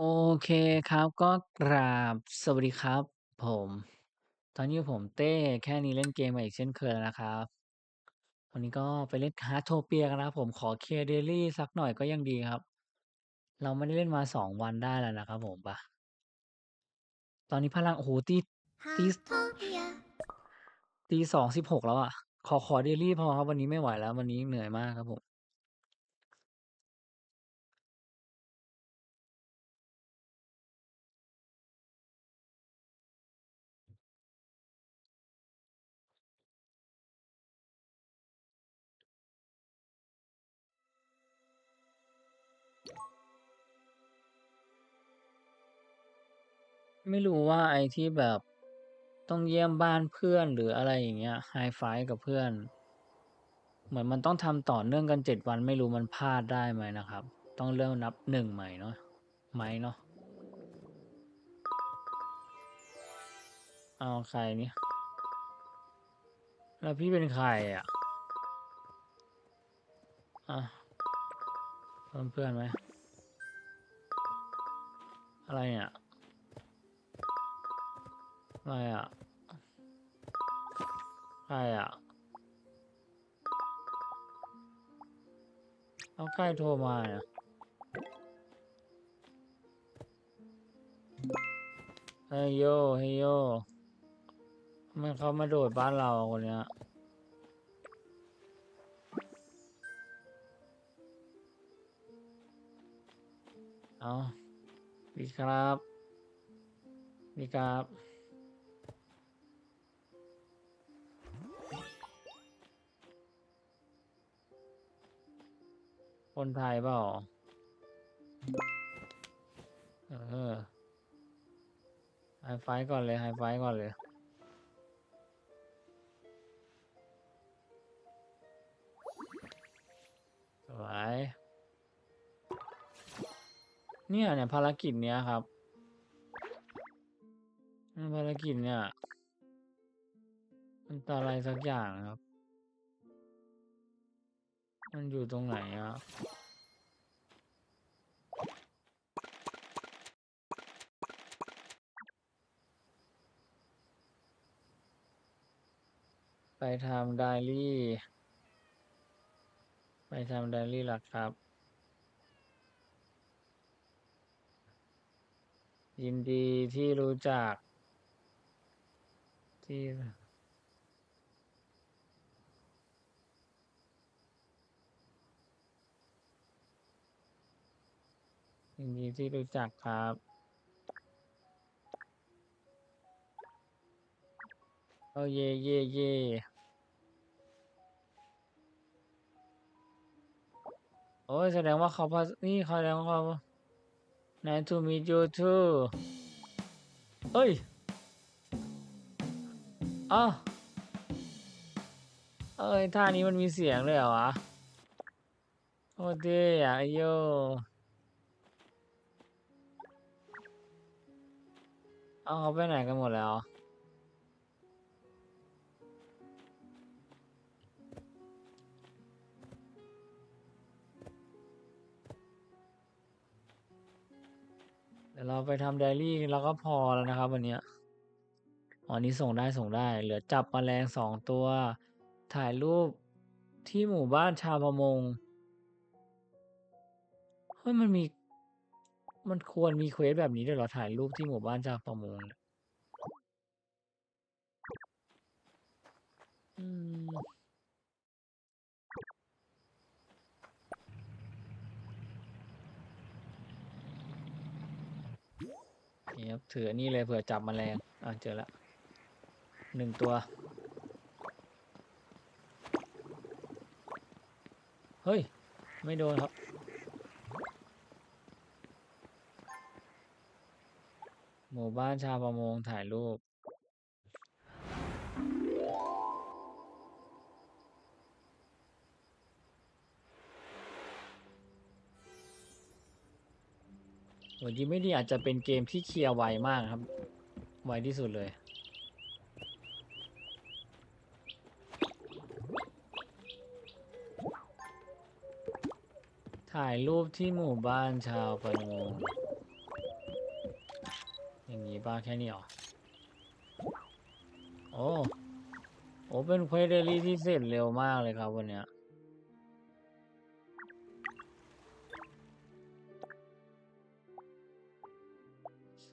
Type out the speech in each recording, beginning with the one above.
โอเคครับ ก็กราบสวัสดีครับผม ตอนนี้ผมเต้แค่นี้เล่นเกมมาอีกเช่นเคยแล้วนะครับ วันนี้ก็ไปเล่น Cardtopia กันนะครับผมขอเคลียร์ Daily สักหน่อยก็ยังดีครับ เราไม่ได้เล่นมา2วันได้แล้วนะครับผมไปตอนนี้พลังโอ้โฮตีตี Heartopia ตี2:16แล้วอะขอขอ Daily พอครับวันนี้ไม่ไหวแล้ว วันนี้เหนื่อยมากครับผม ไม่รู้ว่าไอ้ที่แบบต้องเยี่ยมบ้านเพื่อนหรืออะไรอย่างเงี้ย High Five กับเพื่อน เหมือนมันต้องทำต่อเนื่องกัน7วันไม่รู้มันพลาดได้ไหมนะครับ ต้องเริ่มนับ1ใหม่เนาะไหมเนาะเอาใครเนี่ยแล้วพี่เป็นใครอะ?อะเพิ่มเพื่อนไหม?อะไรเนี่ย? อะไรอะ?ใครอะ?อ้าวใครโทรมาอะ?เฮยโยเฮยโยทำไมเขามาโดดบ้านเราคนเนี้ยเ?อ้าดีครับดีครับ คนไทยเปล่า?เออ High Five ก่อนเลย High Five ก่อนเลย สวย เนี่ยๆภารกิจเนี้ยครับ ภารกิจเนี่ย มันตอะไรสักอย่างครับ มันอยู่ตรงไหนอะ?ไปทำ Diary ไปทำ Diary เหรอครับ?ยินดีที่รู้จักที่ ยินดีที่รู้จักครับ โอ้เย่ๆๆโอ๊ยแสดงว่าเขาพนี่แสดงว่าเขา Nice to meet you too เฮ้ยอ้าเฮ้ยท่านี้มันมีเสียงด้วยเหรอวะ?โคตรเท่อะเฮยโย อ้าวเขาไปไหนกันหมดแล้ว?เดี๋ยวเราไปทำ Diary แล้วก็พอแล้วนะครับวันนี้อ๋ออันนี้ส่งได้ เหลือจับแมลงตัว ถ่ายรูปที่หมู่บ้านชาวประมง เฮ้ยมันมี มันควรมีเควสแบบนี้ด้วยเหรอ?ถ่ายรูปที่หมู่บ้านชาวประมงนี่ยอืมนี่ครับถืออันนี้เลยเผื่อจับแมลงอาเจอแล้ว1ตัว เฮ้ย ไม่โดนครับ หมู่บ้านชาวประมงถ่ายรูปโอ้โฮดีไม่ดีอาจจะเป็นเกมที่เคลียร์ไวมากครับ ไวที่สุดเลยถ่ายรูปที่หมู่บ้านชาวประมง อย่างนี้ป่ะแค่นี้หรอ โอ้ โอ้ เป็นเควสเดลี่ที่เสร็จเร็วมากเลยครับวันเนี้ย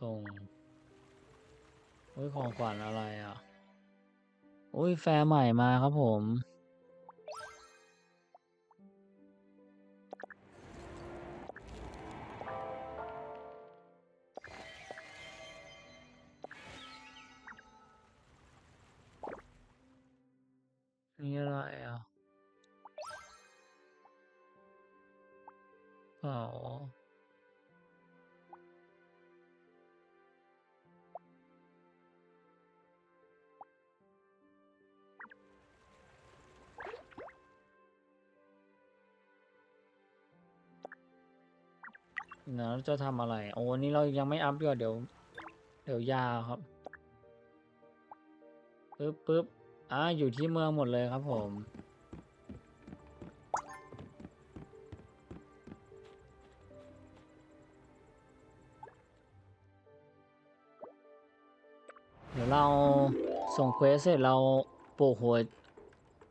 ส่งโอ้ยของขวัญอะไรอะโอ้ยแฟร์ใหม่มาครับผม นี่อะไรอะเปล่านะจะทำอะไร โอ้นี่เรายังไม่อัพดีกว่เดี๋ยว เดี๋ยวยาวครับปึ๊บปึ๊บ อ่าอยู่ที่เมืองหมดเลยครับผมเดี๋ยวเราส่งเควสเสร็จเราปลูกหัว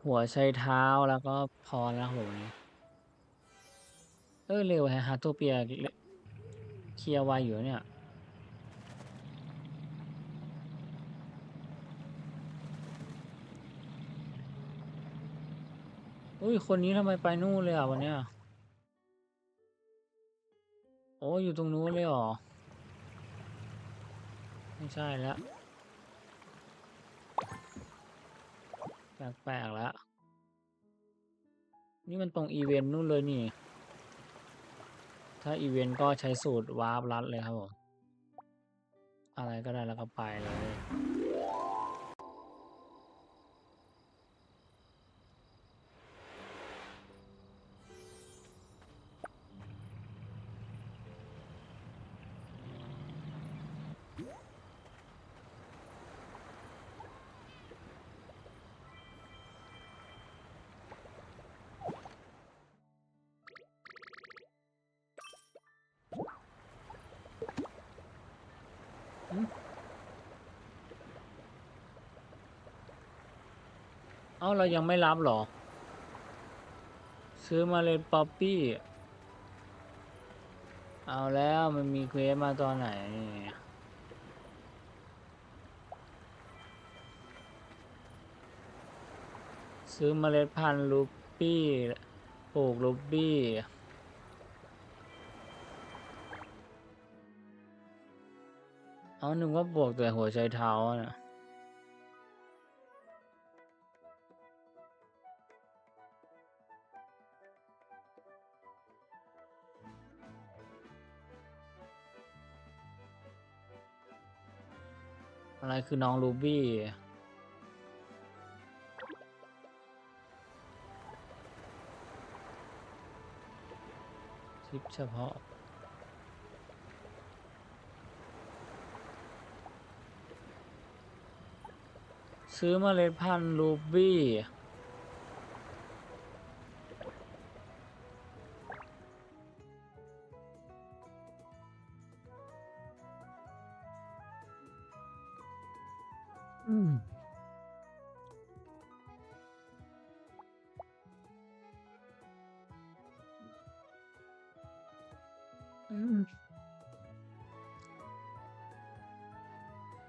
หัวใช้เท้าแล้วก็พอแล้วครับผมเออเร็วแฮะฮาร์โตเปียเคลียร์ไวอยู่เนี่ย อุ้ย คนนี้ทำไมไปนู่นเลยอะวันเนี้ย โอ้อยู่ตรงนู้นเลยหรอ ไม่ใช่แล้ว แปลกๆแล้ว นี่มันตรงอีเวนต์นู่นเลยนี่ ถ้าอีเวนต์ก็ใช้สูตรวาร์ปลัดเลยครับผม อะไรก็ได้แล้วก็ไปเลย อ้าเรายังไม่รับหรอ ซื้อมาเลยป๊อปปี้ เอาแล้วมันมีเควสมาตอนไหน ซื้อมเมล็ดพันธุ์ลูปี้ปลูกลูปี้เอาหนึ่งว่าบวกแต่หัวใจเท้าอะนะ อะไรคือน้องลูบี้คลิปเฉพาะ ซื้อเมล็ดพันธุ์ลูบี้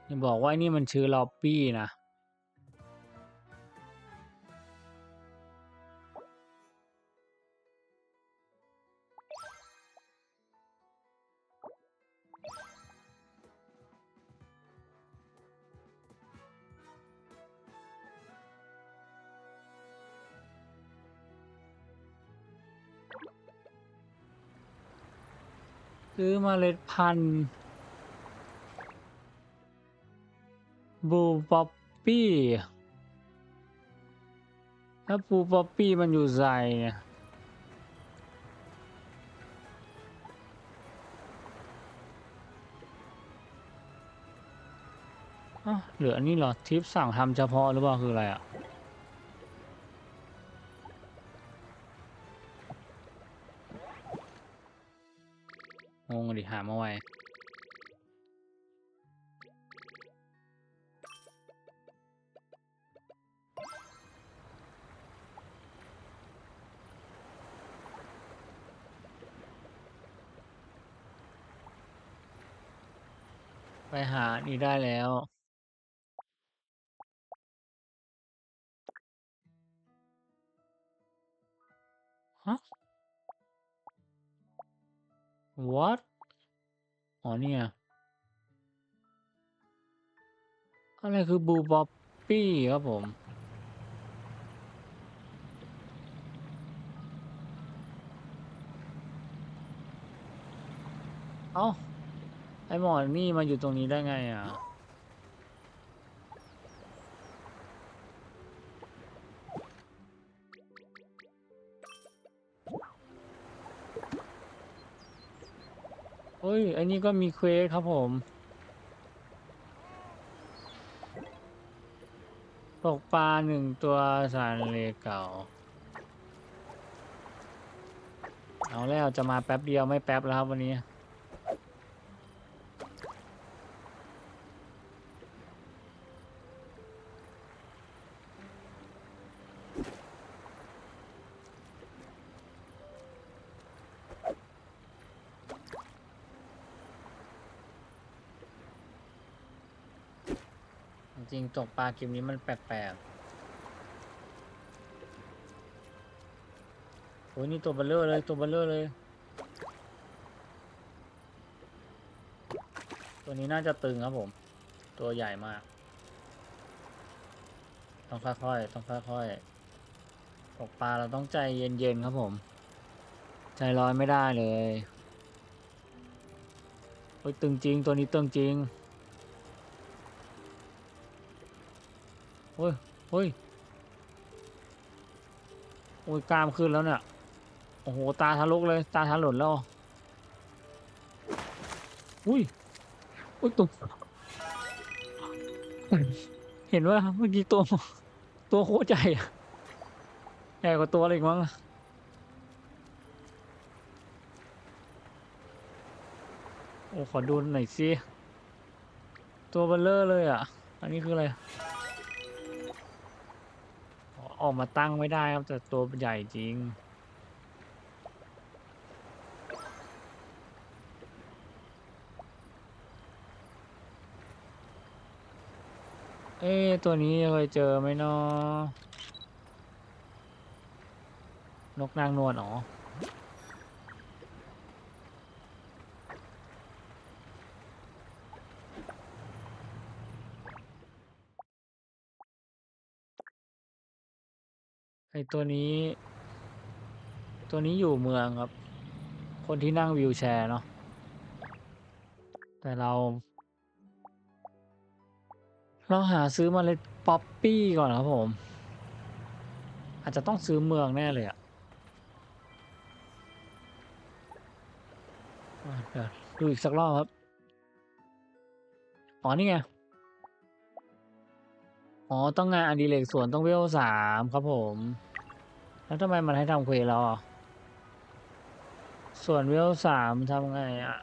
อย่าบอกว่าไอ้นี่มันชื่อล็อบบี้นะซื้อเมล็ดพันธุ์ บูป๊อปปี้ถ้าบูป๊อปปี้มันอยู่ใจเนี่ยเหลืออันนี้เหรอ ทิปสั่งทำเฉพาะหรือเปล่า คืออะไรอะ งงดิหามาไว้ ไปหานี่ได้แล้ว ฮะ what อ๋อเนี่ย อะไรคือ Blue Poppy ครับผม เอ้า หมอนี่มาอยู่ตรงนี้ได้ไงอะ เฮ้ยอ้นี่ก็มีเควสครับผม ตกปลาหนึ่งตัวสารเลเก่า เอาแล้วจะมาแป๊บเดียวไม่แป๊บแล้วครับวันนี้ ริงตกปลาเกมนี้มันแปลกๆโอ้ยนี่ตัวเบลเลอร์เลยตัวเบลเลอร์เลย ตัวนี้น่าจะตึงครับผม ตัวใหญ่มาก ต้องค่อยๆต้องค่อยๆตกปลาเราต้องใจเย็นๆครับผม ใจร้อนไม่ได้เลยโอ้ยตึงจริงตัวนี้ตึงจริง โอ้ยโอ้ยโอ้ยกล้ามขึ้นแล้วเนี่ย โอ้โห ตาทะลุเลย ตาทะหล่นแล้ว อุ้ย อุ้ยตุ่มเห็นว่าเมื่อกี้ตัว ตัวโคตรใหญ่ะใหญ่กว่าตัวอะไรอีกมั้งโอ้ ขอดูหน่อยสิ ตัวเบลเลอร์เลยอะ อันนี้คืออะไร ออกมาตั้งไม่ได้ครับแต่ตัวใหญ่จริง เอ๊ตัวนี้เคยเจอไหมเนาะนกนางนวลอ๋อ ไอตัวนี้ ตัวนี้อยู่เมืองครับ คนที่นั่งวิวแชร์เนาะแต่เรา เราหาซื้อเมาเล็ดป๊อปปี้ก่อนครับผม อาจจะต้องซื้อเมืองแน่เลยอะอะเดี๋ยวดูอีกสักรอบครับ อ๋อนี่ไง อ๋อ ต้องงานอดิเรกสวนต้องเวลสามครับผม แล้วทำไมมันให้ทำเควสแล้วอะส่วนเวลสามทำไงอะ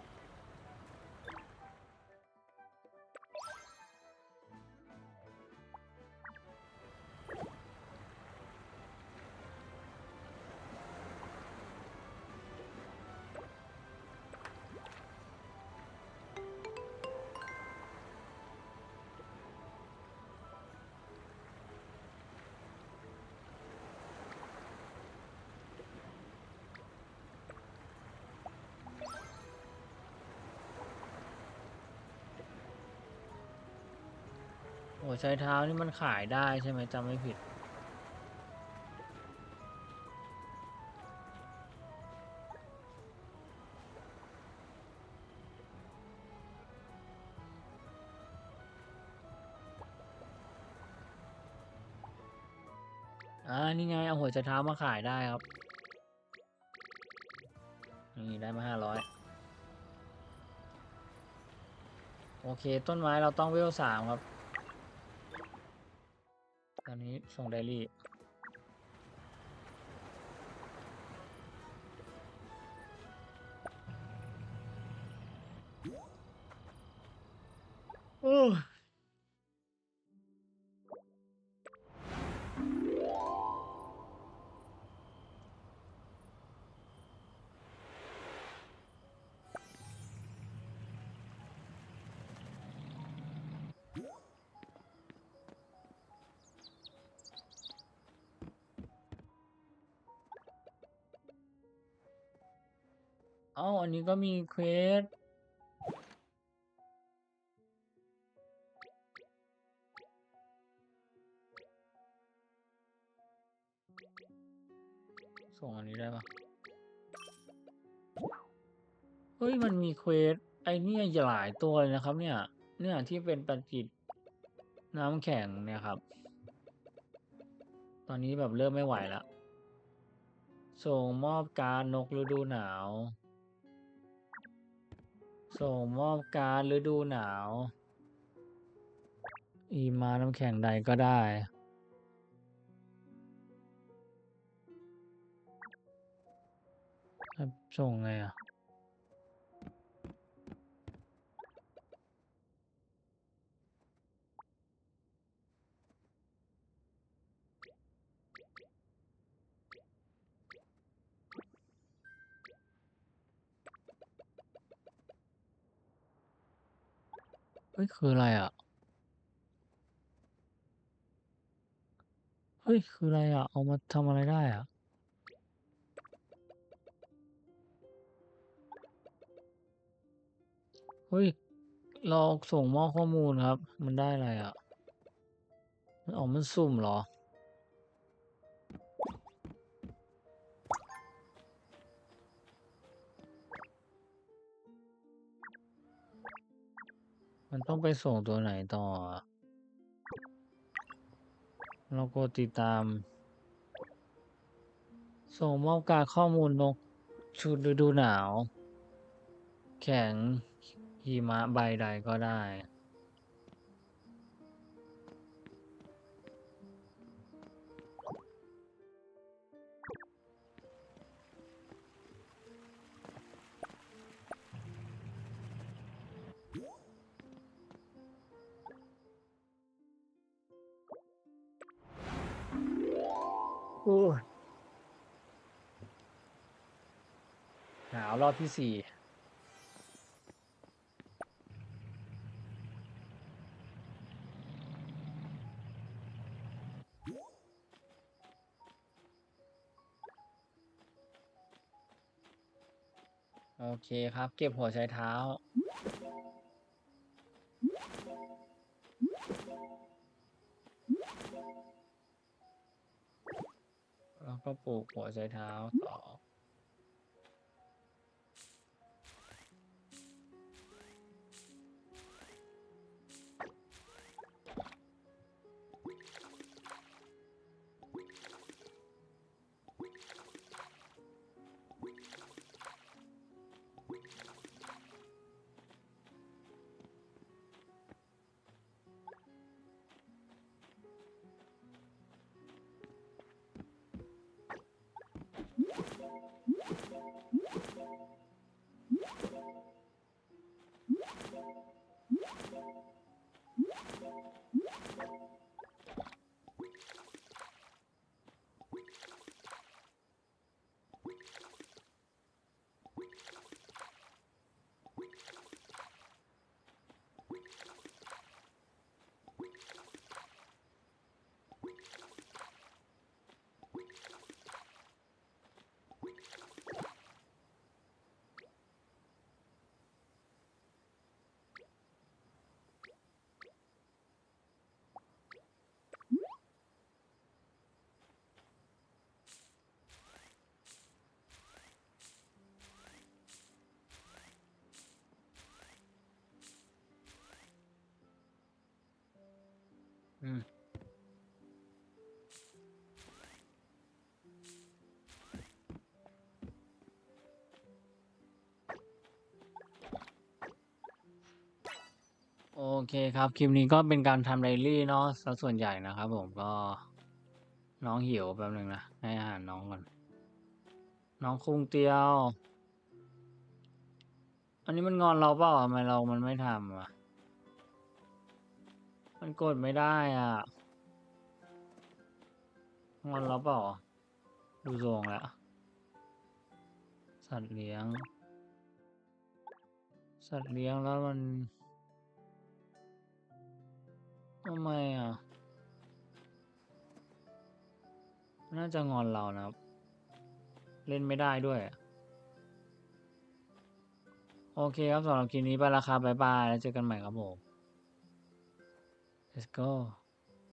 โอ้ใช้เท้านี่มันขายได้ใช่ไหมจำไม่ผิด อ่า นี่ไง เอาหัวใจเท้ามาขายได้ครับ นี่ได้มาห้าร้อยโอเค ต้นไม้เราต้องเวลสามครับ ตอนนี้ส่งไดรี่โอ้ อ้าวอันนี้ก็มีเควสส่งอันนี้ได้ปะเฮ้ย มันมีเควส ไอเนี่ยหลายตัวเลยนะครับ เนี่ย เนี่ยที่เป็นปฏิกิจน้ำแข็งเนี่ยครับ ตอนนี้แบบเริ่มไม่ไหวละส่งมอบการนกฤดูหนาว ส่งมอบการฤดูหนาว อีมาน้ำแข็งใดก็ได้ ส่งไงอะ เฮ้ยคืออะไรอะ เฮ้ยคืออะไรอะ เอามาทำอะไรได้อะ เฮ้ย เราส่งมอบข้อมูลครับ มันได้อะไรอะ มันอ๋อมันสุ่มเหรอ ต้องไปส่งตัวไหนต่อ เรากดติดตาม ส่งมอบการข้อมูลนกชุดฤดูหนาว แข็งหิมะใบใดก็ได้ โอ้ยหนาวรอบที่สี่โอเคครับ เก็บหัวใช้เท้า ก็ปลูกหัวใจเท้าต่อ โอเคครับ คลิปนี้ก็เป็นการทำไดอารี่เนาะซะส่วนใหญ่นะครับผมก็ น้องหิวแป๊บหนึ่งนะให้อาหารน้องก่อนน้องคุงเตียว อันนี้มันงอนเราเปล่าทำไมเรามันไม่ทำอะ มันกดไม่ได้อะ งอนเราเปล่า ดูทรงแล้ว สัตว์เลี้ยง สัตว์เลี้ยงแล้วมัน ทำไมอะ น่าจะงอนเรานะครับ เล่นไม่ได้ด้วย โอเคครับสำหรับคลิปนี้ไปแล้วครับบ๊ายบาย แล้วเจอกันใหม่ครับผม let's go